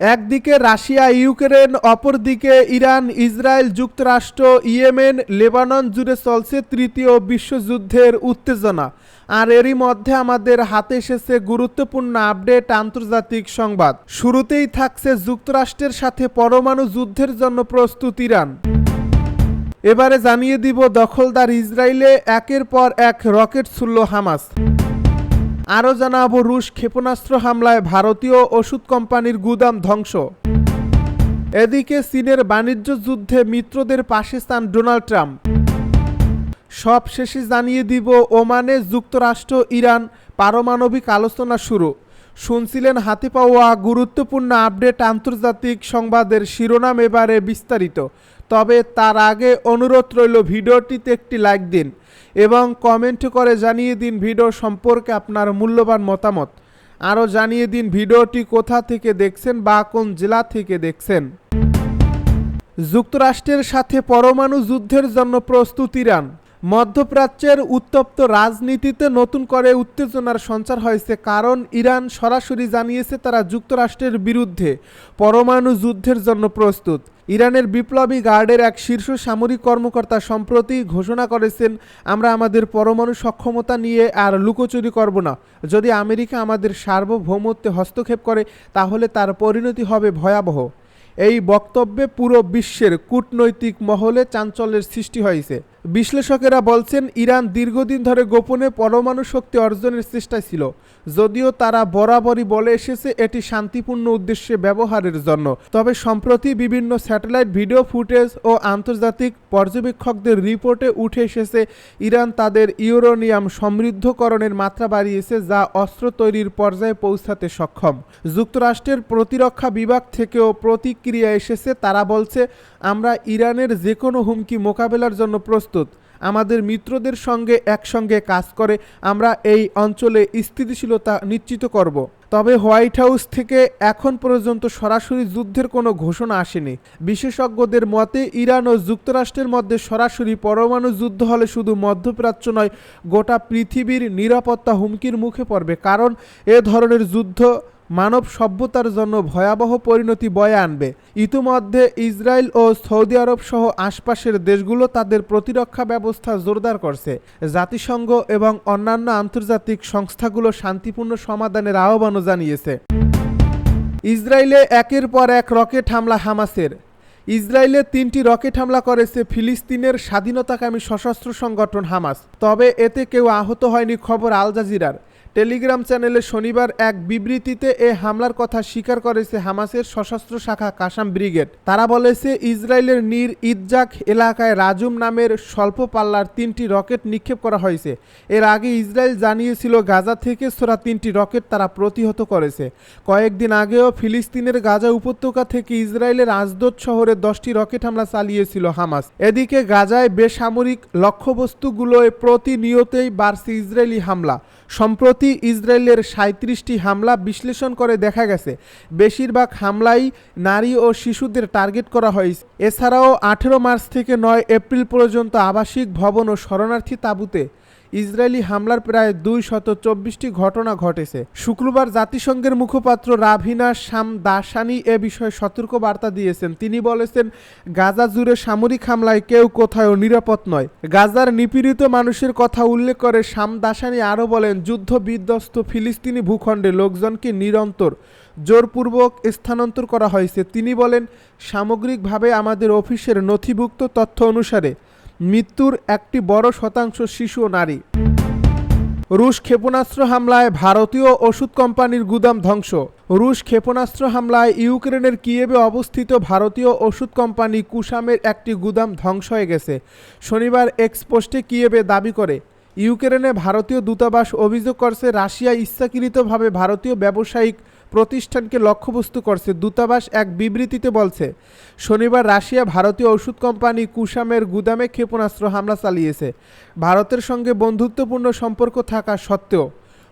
একদিকে Russia, Ukraine, অপরদিকে Iran, Israel, যুক্তরাষ্ট্র, ইয়েমেন, লেবানন জুড়ে চলছে তৃতীয় বিশ্বযুদ্ধের উত্তেজনা। আর এরই মধ্যে আমাদের হাতে এসেছে গুরুত্বপূর্ণ আপডেট আন্তর্জাতিক সংবাদ। শুরুতেই থাকছে যুক্তরাষ্ট্রের সাথে পরমাণু যুদ্ধের জন্য প্রস্তুত ইরান। এবারে জানিয়ে দিব দখলদার ইসরায়েলে একের পর এক রকেট ছুড়ল হামাস। আরও জানাব রুশ ক্ষেপণাস্ত্র হামলায় ভারতীয় ওষুধ কোম্পানির গুদাম ধ্বংস। এদিকে চীনের বাণিজ্য যুদ্ধে মিত্রদের পাশে স্থান ডোনাল্ড ট্রাম্প। সব শেষে জানিয়ে দিব, ওমানে যুক্তরাষ্ট্র, ইরান পারমাণবিক আলোচনা শুরু। শুনছিলেন হাতে পাওয়া গুরুত্বপূর্ণ আপডেট আন্তর্জাতিক সংবাদের শিরোনাম এবারে বিস্তারিত। তবে তার আগে অনুরোধ রইল, ভিডিওটিতে একটি লাইক দিন। এবং কমেন্ট করে জানিয়ে দিন ভিডিও সম্পর্কে আপনার মূল্যবান মতামত। আরও জানিয়ে দিন ভিডিওটি কোথা থেকে দেখছেন বা কোন জেলা থেকে দেখছেন। যুক্তরাষ্ট্রের সাথে পরমাণু যুদ্ধের জন্য প্রস্তুত ইরান মধ্যপ্রাচ্যের উত্তপ্ত রাজনীতিতে নতুন করে উত্তেজনার সঞ্চার হয়েছে কারণ ইরান সরাসরি জানিয়েছে তারা যুক্তরাষ্ট্রের বিরুদ্ধে পরমাণু যুদ্ধের জন্য প্রস্তুত। ইরানের বিপ্লবী গার্ডের এক শীর্ষ সামরিক কর্মকর্তা সম্প্রতি ঘোষণা করেছেন, আমরা আমাদের পরমাণু সক্ষমতা নিয়ে আর লুকোচুরি করব না। যদি আমেরিকা আমাদের সার্বভৌমত্বে হস্তক্ষেপ করে, তাহলে তার পরিণতি হবে ভয়াবহ। এই বক্তব্যে পুরো বিশ্বের কূটনৈতিক মহলে চাঞ্চল্যের সৃষ্টি হয়েছে। বিশ্লেষকেরা বলছেন, ইরান দীর্ঘদিন ধরে গোপনে পরমাণু শক্তি অর্জনের চেষ্টায় ছিল। যদিও তারা বরাবরই বলে এসেছে, এটি শান্তিপূর্ণ উদ্দেশ্যে ব্যবহারের জন্য। তবে সম্প্রতি বিভিন্ন স্যাটেলাইট ভিডিও ফুটেজ ও আন্তর্জাতিক পর্যবেক্ষকদের রিপোর্টে উঠে এসেছে, ইরান তাদের ইউরোনিয়াম সমৃদ্ধকরণের মাত্রা বাড়িয়েছে, যা অস্ত্র তৈরির পর্যায়ে পৌঁছাতে সক্ষম। যুক্তরাষ্ট্রের প্রতিরক্ষা বিভাগ থেকেও প্রতিক্রিয়া এসেছে, তারা বলছে আমরা ইরানের যে কোনো হুমকি মোকাবেলার জন্য প্রস্তুত। আমাদের মিত্রদের সঙ্গে একসঙ্গে কাজ করে আমরা এই অঞ্চলে স্থিতিশীলতা নিশ্চিত করব। তবে হোয়াইট হাউস থেকে এখন পর্যন্ত সরাসরি যুদ্ধের কোনো ঘোষণা আসেনি। বিশেষজ্ঞদের মতে, ইরান ও যুক্তরাষ্ট্রের মধ্যে সরাসরি পরমাণু যুদ্ধ হলে শুধু মধ্যপ্রাচ্য নয়, গোটা পৃথিবীর নিরাপত্তা হুমকির মুখে পড়বে। কারণ এ ধরনের যুদ্ধ মানব সভ্যতার জন্য ভয়াবহ পরিণতি বয়ে আনবে। ইতিমধ্যে ইসরায়েল ও সৌদি আরব সহ আশপাশের দেশগুলো তাদের প্রতিরক্ষা ব্যবস্থা জোরদার করছে। জাতিসংঘ এবং অন্যান্য আন্তর্জাতিক সংস্থাগুলো শান্তিপূর্ণ সমাধানের আহ্বানও জানিয়েছে। ইসরায়েলে একের পর এক রকেট হামলা হামাসের। ইসরায়েলে তিনটি রকেট হামলা করেছে ফিলিস্তিনের স্বাধীনতাকামী সশস্ত্র সংগঠন হামাস। তবে এতে কেউ আহত হয়নি খবর আল জাজিরার। টেলিগ্রাম চ্যানেলে শনিবার এক বিবৃতিতে এ হামলার কথা স্বীকার করেছে হামাসের সশস্ত্র শাখা কাসাম ব্রিগেড। তারা বলেছে, ইসরায়েলের নীর ইদজাক এলাকায় রাজুম নামের স্বল্প পাল্লার তিনটি রকেট নিক্ষেপ করা হয়েছে। এর আগে ইসরায়েল জানিয়েছিল, গাজা থেকে ছোড়া তিনটি রকেট তারা প্রতিহত করেছে। কয়েকদিন আগেও ফিলিস্তিনের গাজা উপত্যকা থেকে ইসরায়েলের আজদোদ শহরে দশটি রকেট হামলা চালিয়েছিল হামাস। এদিকে গাজায় বেসামরিক লক্ষ্যবস্তুগুলোয় প্রতিনিয়তেই বাড়ছে ইসরায়েলি হামলা। সম্প্রতি ইসরায়েলের সাঁত্রিশটি হামলা বিশ্লেষণ করে দেখা গেছে, বেশিরভাগ হামলাই নারী ও শিশুদের টার্গেট করা হয়েছে। এছাড়াও আঠেরো মার্চ থেকে নয় এপ্রিল পর্যন্ত আবাসিক ভবন ও শরণার্থী তাঁবুতে ইসরায়েলি হামলার প্রায় দুই শত চব্বিশটি ঘটনা ঘটেছে। শুক্রবার জাতিসংঘের মুখপাত্র রাভিনা শাম দাসানি এ বিষয়ে সতর্ক বার্তা দিয়েছেন। তিনি বলেছেন, গাজা জুড়ে সামরিক হামলায় কেউ কোথাও নিরাপদ নয়। গাজার নিপীড়িত মানুষের কথা উল্লেখ করে শাম দাসানি আরও বলেন যুদ্ধ বিধ্বস্ত ফিলিস্তিনি ভূখণ্ডে লোকজনকে নিরন্তর, জোরপূর্বক স্থানান্তর করা হয়েছে। তিনি বলেন, সামগ্রিকভাবে আমাদের অফিসের নথিভুক্ত তথ্য অনুসারে মৃত্যুর একটি বড় শতাংশ শিশু নারী। রুশ ক্ষেপণাস্ত্র হামলায় ভারতীয় ওষুধ কোম্পানির গুদাম ধ্বংস। রুশ ক্ষেপণাস্ত্র হামলায় ইউক্রেনের কিয়েবে অবস্থিত ভারতীয় ওষুধ কোম্পানি কুসামের একটি গুদাম ধ্বংস হয়ে গেছে। শনিবার এক্সপোস্টে কিয়েবে দাবি করে ইউক্রেনে ভারতীয় দূতাবাস অভিযোগ করছে, রাশিয়া ইচ্ছাকৃতভাবে ভারতীয় ব্যবসায়িক প্রতিষ্ঠানকে লক্ষ্যবস্তু করছে। দূতাবাস এক বিবৃতিতে বলছে, শনিবার রাশিয়া ভারতীয় ওষুধ কোম্পানি কুসামের গুদামে ক্ষেপণাস্ত্র হামলা চালিয়েছে। ভারতের সঙ্গে বন্ধুত্বপূর্ণ সম্পর্ক থাকা সত্ত্বেও,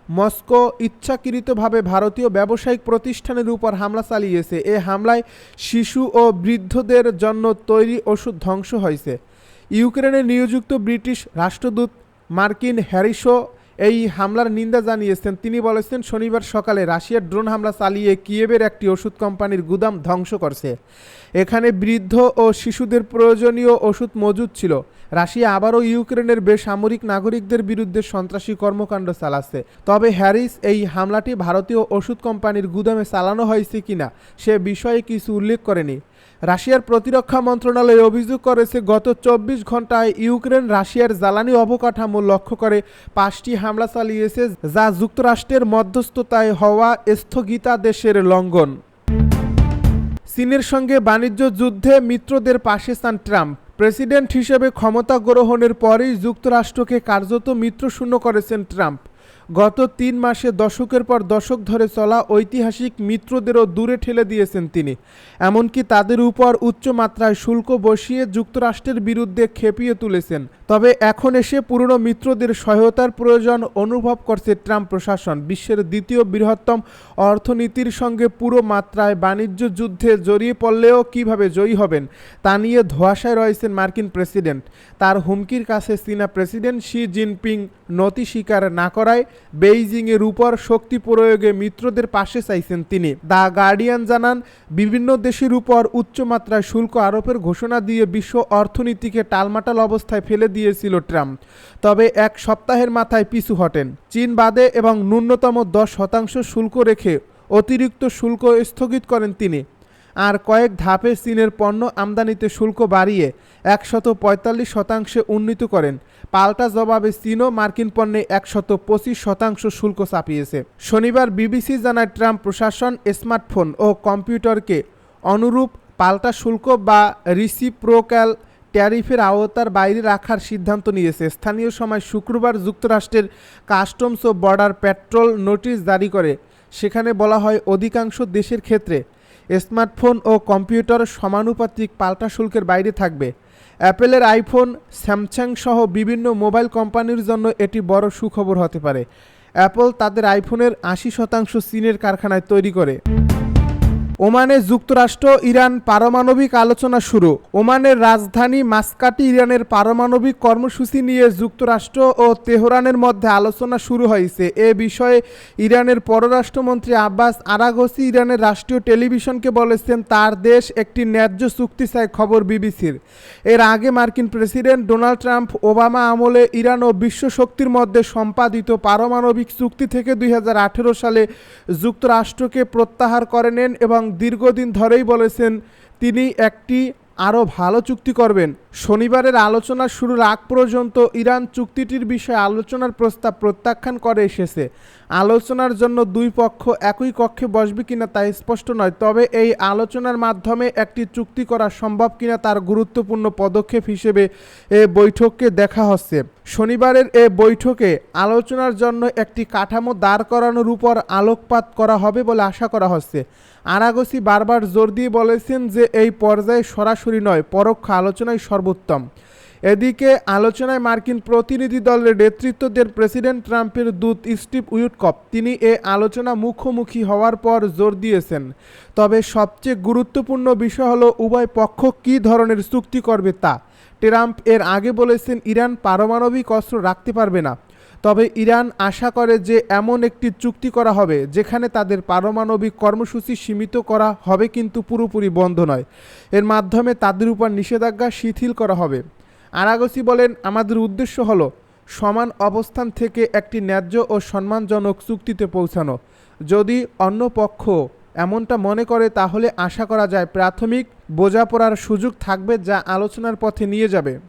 মস্কো ইচ্ছাকৃতভাবে ভারতীয় ব্যবসায়িক প্রতিষ্ঠানের উপর হামলা চালিয়েছে। এ হামলায় শিশু ও বৃদ্ধদের জন্য তৈরি ওষুধ ধ্বংস হয়েছে। ইউক্রেনে নিয়োজিত ব্রিটিশ রাষ্ট্রদূত মার্কিন হ্যারিসও এই হামলার নিন্দা জানিয়েছেন। তিনি বলেছেন, শনিবার সকালে রাশিয়ার ড্রোন হামলা চালিয়ে কিয়েবের একটি ওষুধ কোম্পানির গুদাম ধ্বংস করছে। এখানে বৃদ্ধ ও শিশুদের প্রয়োজনীয় ওষুধ মজুদ ছিল। রাশিয়া আবারও ইউক্রেনের বেসামরিক নাগরিকদের বিরুদ্ধে সন্ত্রাসী কর্মকাণ্ড চালাচ্ছে। তবে হ্যারিস এই হামলাটি ভারতীয় ওষুধ কোম্পানির গুদামে চালানো হয়েছে কিনা সে বিষয়ে কিছু উল্লেখ করেনি। রাশিয়ার প্রতিরক্ষা মন্ত্রণালয় অভিযোগ করেছে, গত চব্বিশ ঘন্টায় ইউক্রেন রাশিয়ার জ্বালানি অবকাঠামো লক্ষ্য করে পাঁচটি হামলা চালিয়েছে, যা যুক্তরাষ্ট্রের মধ্যস্থতায় হওয়া স্থগিতাদেশের লঙ্ঘন। চীনের সঙ্গে বাণিজ্য যুদ্ধে মিত্রদের পাশে চান ট্রাম্প। প্রেসিডেন্ট হিসেবে ক্ষমতা গ্রহণের পরেই যুক্তরাষ্ট্রকে কার্যত মিত্রশূন্য করেছেন ট্রাম্প। গত তিন মাসে দশকের পর দশক ধরে চলা ঐতিহাসিক মিত্রদেরও দূরে ঠেলে দিয়েছেন তিনি। এমনকি তাদের উপর উচ্চ মাত্রায় শুল্ক বসিয়ে যুক্তরাষ্ট্রের বিরুদ্ধে খেপিয়ে তুলেছেন। তবে এখন এসে পুরনো মিত্রদের সহায়তার প্রয়োজন অনুভব করছে ট্রাম্প প্রশাসন। বিশ্বের দ্বিতীয় বৃহত্তম অর্থনীতির সঙ্গে পুরো মাত্রায় বাণিজ্য যুদ্ধে জড়িয়ে পড়লেও কীভাবে জয়ী হবেন, তা নিয়ে ধোয়াশায় রয়েছেন মার্কিন প্রেসিডেন্ট। তার হুমকির কাছে চীনা প্রেসিডেন্ট শি জিনপিং নতি স্বীকার না করায় বেইজিংয়ের উপর শক্তি প্রয়োগে মিত্রদের পাশে চাইছেন তিনি। দ্য গার্ডিয়ান জানান, বিভিন্ন দেশের উপর উচ্চমাত্রায় শুল্ক আরোপের ঘোষণা দিয়ে বিশ্ব অর্থনীতিকে টালমাটাল অবস্থায় ফেলে দিয়েছিল ট্রাম্প। তবে এক সপ্তাহের মাথায় পিছু হটেন। চীন বাদে এবং ন্যূনতম দশ শতাংশ শুল্ক রেখে অতিরিক্ত শুল্ক স্থগিত করেন তিনি। আর কয়েক ধাপে চীনের পণ্য আমদানিতে শুল্ক বাড়িয়ে একশত পঁয়তাল্লিশ শতাংশে উন্নীত করেন। পাল্টা জবাবে চীনও মার্কিন পণ্যে একশত পঁচিশ শতাংশ শুল্ক চাপিয়েছে। শনিবার বিবিসি জানায় ট্রাম্প প্রশাসন স্মার্টফোন ও কম্পিউটারকে অনুরূপ পাল্টা শুল্ক বা রিসিপ্রোক্যাল ট্যারিফের আওতার বাইরে রাখার সিদ্ধান্ত নিয়েছে। স্থানীয় সময় শুক্রবার যুক্তরাষ্ট্রের কাস্টমস ও বর্ডার পেট্রোল নোটিশ জারি করে। সেখানে বলা হয়, অধিকাংশ দেশের ক্ষেত্রে স্মার্টফোন ও কম্পিউটার সমানুপাতিক পাল্টা শুল্কের বাইরে থাকবে। অ্যাপেলের আইফোন, স্যামসাং সহ বিভিন্ন মোবাইল কোম্পানির জন্য এটি বড় সুখবর হতে পারে। অ্যাপল তাদের আইফোনের আশি শতাংশ চীনের কারখানায় তৈরি করে। ওমানে যুক্তরাষ্ট্র, ইরান পারমাণবিক আলোচনা শুরু। ওমানের রাজধানী মাস্কাটি, ইরানের পারমাণবিক কর্মসূচি নিয়ে যুক্তরাষ্ট্র ও তেহরানের মধ্যে আলোচনা শুরু হয়েছে। এ বিষয়ে ইরানের পররাষ্ট্রমন্ত্রী আব্বাস আরাগসি ইরানের রাষ্ট্রীয় টেলিভিশনকে বলেছেন, তার দেশ একটি ন্যায্য চুক্তি চায় খবর বিবিসির। এর আগে মার্কিন প্রেসিডেন্ট ডোনাল্ড ট্রাম্প ওবামা আমলে ইরান ও বিশ্ব শক্তির মধ্যে সম্পাদিত পারমাণবিক চুক্তি থেকে দুই হাজার আঠেরো সালে যুক্তরাষ্ট্রকে প্রত্যাহার করে নেন এবং দীর্ঘদিন ধরেই বলেছেন, তিনি একটি আরও ভালো চুক্তি করবেন। শনিবারের আলোচনা শুরুর আগ পর্যন্ত ইরান চুক্তিটির বিষয়ে আলোচনার প্রস্তাব প্রত্যাখ্যান করে এসেছে। আলোচনার জন্য দুই পক্ষ একই কক্ষে বসবে কিনা তা স্পষ্ট নয়, তবে এই আলোচনার মাধ্যমে একটি চুক্তি করা সম্ভব কিনা তার গুরুত্বপূর্ণ পদক্ষেপ হিসেবে এ বৈঠককে দেখা হচ্ছে। শনিবারের এ বৈঠকে আলোচনার জন্য একটি কাঠামো দাঁড় করানোর উপর আলোকপাত করা হবে বলে আশা করা হচ্ছে। আরাগসি বারবার জোর দিয়ে বলেছেন যে, এই পর্যায়ে সরাসরি নয়, পরোক্ষ আলোচনাই সর্বোত্তম। এদিকে আলোচনায় মার্কিন প্রতিনিধি দলের নেতৃত্ব দেন প্রেসিডেন্ট ট্রাম্পের দূত স্টিভ উইটকপ, তিনি এ আলোচনা মুখোমুখি হওয়ার পর জোর দিয়েছেন। তবে সবচেয়ে গুরুত্বপূর্ণ বিষয় হলো, উভয় পক্ষ কী ধরনের চুক্তি করবে তা। ট্রাম্প এর আগে বলেছেন, ইরান পারমাণবিক অস্ত্র রাখতে পারবে না। তবে ইরান আশা করে যে এমন একটি চুক্তি করা হবে, যেখানে তাদের পারমাণবিক কর্মসূচি সীমিত করা হবে কিন্তু পুরোপুরি বন্ধ নয়। এর মাধ্যমে তাদের উপর নিষেধাজ্ঞা শিথিল করা হবে। আরাগসি বলেন, আমাদের উদ্দেশ্য হলো সমান অবস্থান থেকে একটি ন্যায্য ও সম্মানজনক চুক্তিতে পৌঁছানো। যদি অন্য পক্ষ এমনটা মনে করে, তাহলে আশা করা যায় প্রাথমিক বোঝাপড়ার সুযোগ থাকবে যা আলোচনার পথে নিয়ে যাবে।